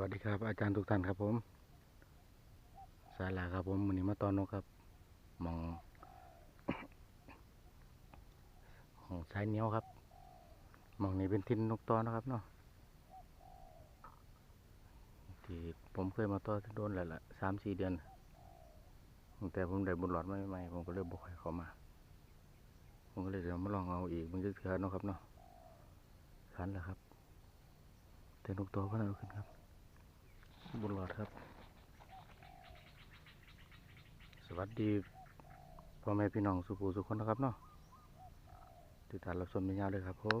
วัสดีครับ อาจารย์ทุกท่านครับผม สาลาครับผมวันนี้มาตอนนกครับมองมองสายเหนียวครับมองนี้เป็นทินนกตอนนะครับเนาะที่ผมเคยมาต่อโดนแล้วละสามสี่เดือนแต่ผมได้บุญหลอดมาใหม่ผมก็เลยบอกให้เขามา ผมก็เลยเดี๋ยวมาลองเอาอีกมันจะเถื่อเนาะครับเนาะสันแหละครับแต่นกตัวก็น่าเอาขึ้นครับ บุญหลอดครับ สวัสดีพ่อแม่พี่น้องสุขุสุขคนนะครับเนาะติดตามรับชมยาวเลยครับผม